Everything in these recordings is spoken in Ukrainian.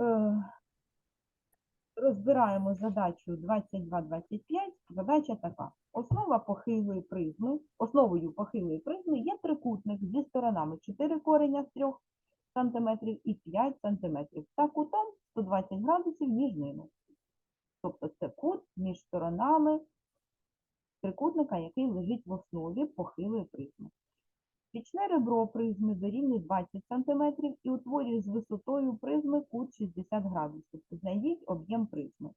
Е, Розбираємо задачу 22-25. Задача така. Основа похилої призми, основою похилої призми є трикутник зі сторонами 4 кореня з 3 см і 5 см та кутом 120 градусів між ними. Тобто це кут між сторонами трикутника, який лежить в основі похилої призми. Бічне ребро призми дорівнює 20 см і утворює з висотою призми кут 60 градусів. Знайдіть об'єм призми.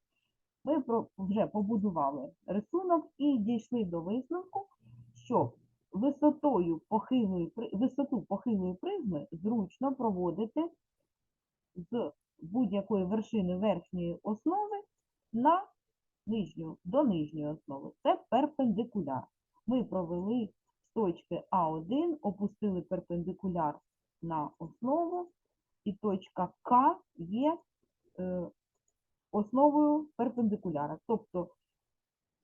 Ми вже побудували рисунок і дійшли до висновку, що висотою похилої, висоту похилої призми зручно проводити з будь-якої вершини верхньої основи на нижню, до нижньої основи. Це перпендикуляр. Ми провели з точки А1, опустили перпендикуляр на основу, і точка К є е, основою перпендикуляра. Тобто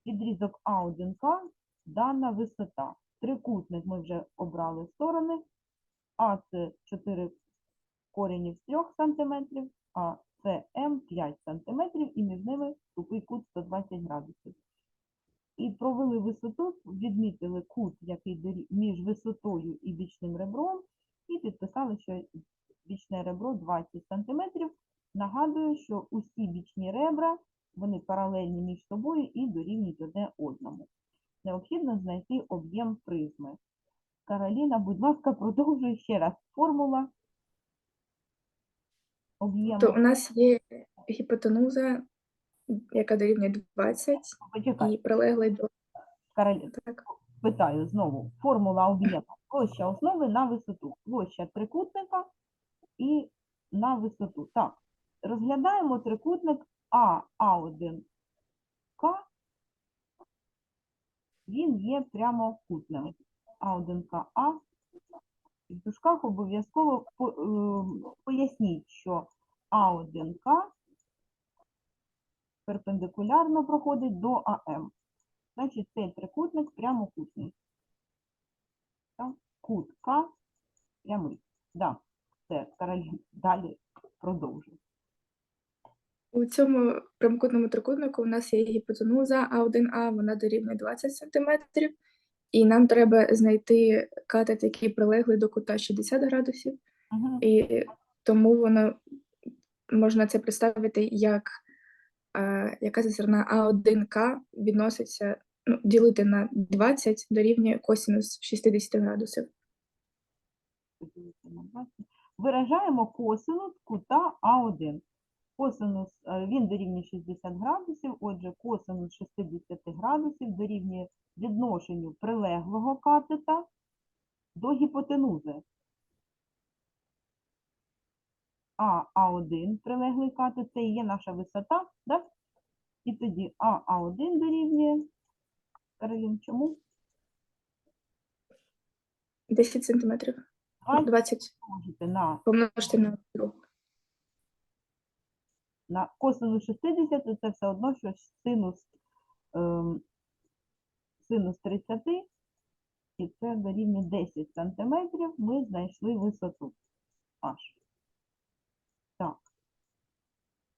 відрізок А1К дана висота. Трикутник ми вже обрали сторони. А це 4 коренів з 3 см, а це М 5 см, і між ними тупий кут 120 градусів. І провели висоту, відмітили кут, який між висотою і бічним ребром, і підписали, що бічне ребро 20 см. Нагадую, що усі бічні ребра, вони паралельні між собою і дорівнюють одне одному. Необхідно знайти об'єм призми. Кароліна, будь ласка, продовжуй ще раз. Формула об'єму. То у нас є гіпотенуза, яка дорівнює 20, Почекай, і прилеглий до Кароліна, так, питаю знову. Формула об'єму. Площа основи на висоту. Площа трикутника і на висоту. Так, розглядаємо трикутник А, А1К. Він є прямокутним. А1КА. В дужках обов'язково по- е, поясніть, що А1К перпендикулярно проходить до АМ. Значить, цей трикутник прямокутний. Так? Кут К прямий. Да, все, Каролін, далі продовжуй. у цьому прямокутному трикутнику у нас є гіпотенуза А1А, вона дорівнює 20 см, і нам треба знайти катет, який прилеглий до кута 60 градусів, Угу. і тому воно можна це представити як яка сторона А1К відноситься, ну, ділити на 20 дорівнює косинус 60 градусів. поділити на 20. Виражаємо косинус кута А1. Косинус, е, він дорівнює 60 градусів, отже, косинус 60 градусів дорівнює відношенню прилеглого катета до гіпотенузи. А А1 прилеглий катет, це і є наша висота, да? І тоді А А1 дорівнює, Каролін, чому? 10 сантиметрів. 20 20 множити на помножити на друг. на косинус 60 це все одно, що синус, ем, синус 30, і це дорівнює 10 сантиметрів, ми знайшли висоту H. Так,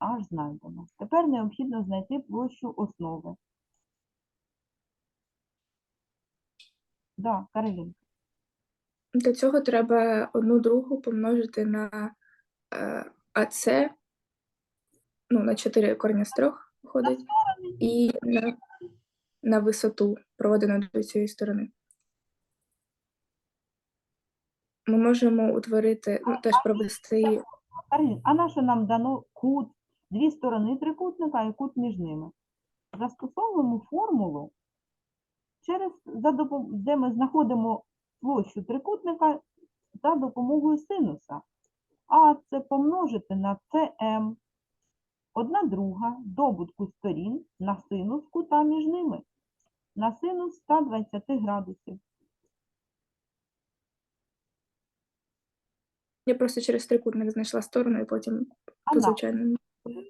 H знайдемо. Тепер необхідно знайти площу основи. Да, Каролін. Для цього треба одну другу помножити на е, АЦ, ну, на 4 корення з 3 виходить, і на, на висоту, проведену до цієї сторони. Ми можемо утворити, ну, теж провести А на що нам дано кут, дві сторони трикутника і кут між ними? Застосовуємо формулу, через, де ми знаходимо площу трикутника за допомогою синуса. А це помножити на СМ. Одна друга добутку сторін на синус кута між ними. На синус 120 градусів. Я просто через трикутник знайшла сторону і потім по звичайному.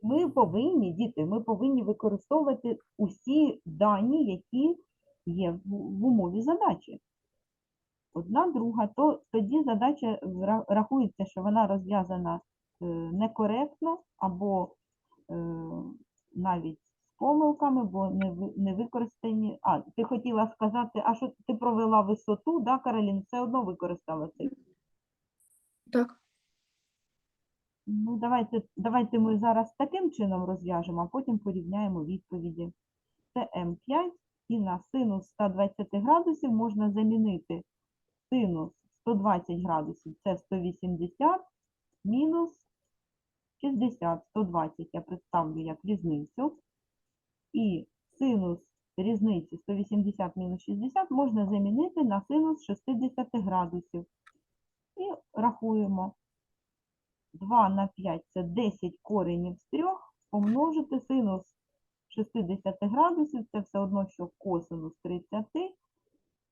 ми повинні, діти, ми повинні використовувати усі дані, які є в, в умові задачі. Одна друга, то тоді задача рахується, що вона розв'язана е, некоректно або е, навіть з помилками, бо не, не використані. А, ти хотіла сказати, а що ти провела висоту, да, Каролін, все одно використала цей. Так. Ну, давайте, давайте ми зараз таким чином розв'яжемо, а потім порівняємо відповіді. Це М5, і на синус 120 градусів можна замінити синус 120 градусів, це 180, мінус 60, 120 я представлю як різницю. І синус різниці 180 мінус 60 можна замінити на синус 60 градусів. І рахуємо. 2 на 5 це 10 коренів з 3, помножити синус 60 градусів, це все одно, що косинус 30,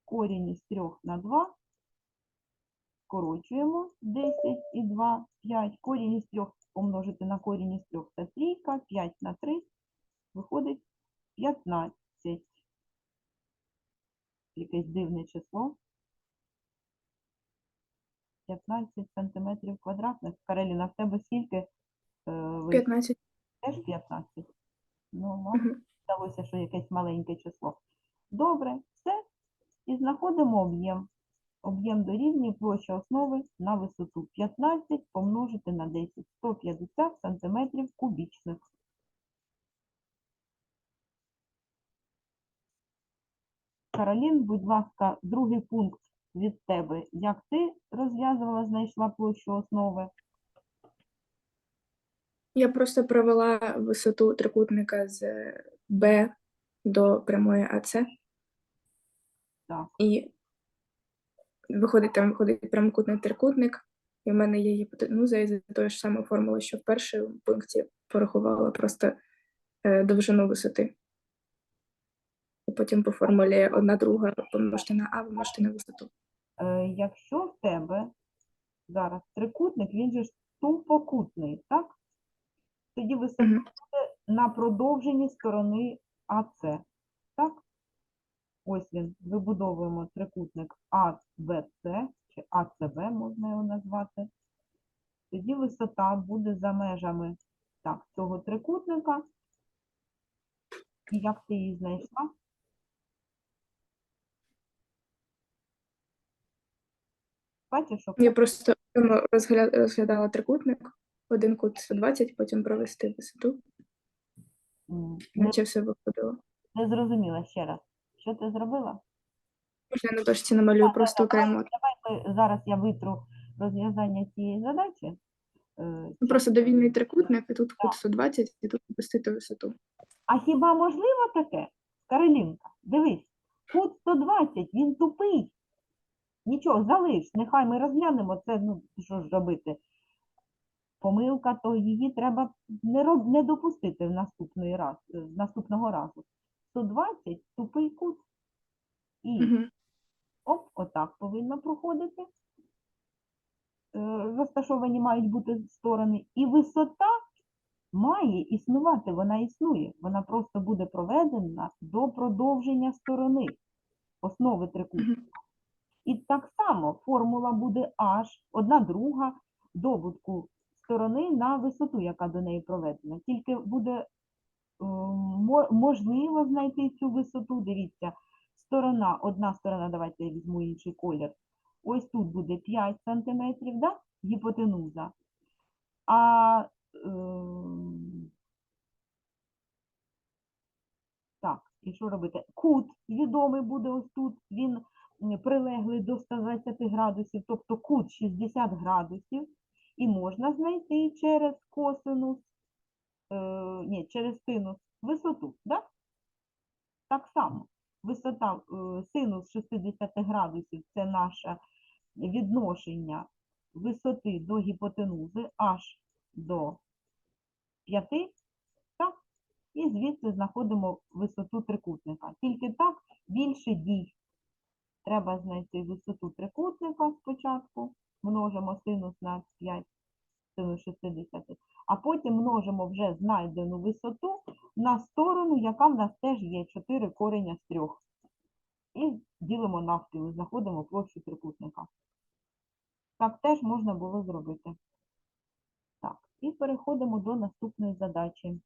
корінь із 3 на 2, скорочуємо 10 і 2, 5, корінь із 3 помножити на корінь із 3 це трійка, 5 на 3, виходить 15. Якесь дивне число. 15 сантиметрів квадратних. Кареліна, в тебе скільки? Е, ви 15. теж 15? Ну, Мгм. здалося, що якесь маленьке число. Добре, все. І знаходимо об'єм. Об'єм дорівнює площа основи на висоту 15 помножити на 10, 150 сантиметрів кубічних. Каролін, будь ласка, другий пункт від тебе. Як ти розв'язувала, знайшла площу основи? Я просто провела висоту трикутника з Б до прямої АЦ. Так. І виходить, там виходить прямокутний трикутник, і в мене є гіпотенуза із тої ж самої формули, що в першому пункті порахувала просто е, довжину висоти. І потім по формулі одна друга помножити на А, помножити на висоту. Е, якщо в тебе зараз трикутник, він же ж тупокутний, так? Тоді висота буде на продовженні сторони АЦ, так? Ось він, вибудовуємо трикутник АБЦ, чи АЦБ можна його назвати. Тоді висота буде за межами так, цього трикутника. І як ти її знайшла? Бачиш, що Я просто розгля- розглядала трикутник, один кут 120, потім провести висоту, наче все виходило. не зрозуміла ще раз. Що ти зробила? Можна я на дошці намалюю просто окремо. давай ми зараз я витру розв'язання цієї задачі. Е, Ну. Просто довільний трикутник, і тут кут 120, і тут опустити висоту. А хіба можливо таке? Каролінка, дивись, кут 120, він тупий. Нічого, залиш, нехай ми розглянемо це, ну що ж робити. Помилка, то її треба не, роб... не допустити в наступний раз, е, наступного разу. 120 тупий кут. І Угу. Оп, отак повинно проходити. Е, Розташовані мають бути сторони. І висота має існувати, вона існує. Вона просто буде проведена до продовження сторони основи трикутника. І так само формула буде H, одна друга добутку сторони на висоту, яка до неї проведена. Тільки буде е, можливо знайти цю висоту. Дивіться, сторона, одна сторона, давайте я візьму інший колір. Ось тут буде 5 см, да? гіпотенуза. А ем, так, і що робити? Кут відомий буде ось тут. Він прилеглий до 120 градусів, тобто кут 60 градусів. І можна знайти через косинус, е, ні, через синус висоту, да? Так само. Висота е, синус 60 градусів це наше відношення висоти до гіпотенузи аж до 5, так? І звідси знаходимо висоту трикутника. Тільки так більше дій. Треба знайти висоту трикутника спочатку, множимо синус на 5, синус 60, а потім множимо вже знайдену висоту на сторону, яка в нас теж є 4 кореня з 3. І ділимо навпіл, знаходимо площу трикутника. Так теж можна було зробити. Так, і переходимо до наступної задачі.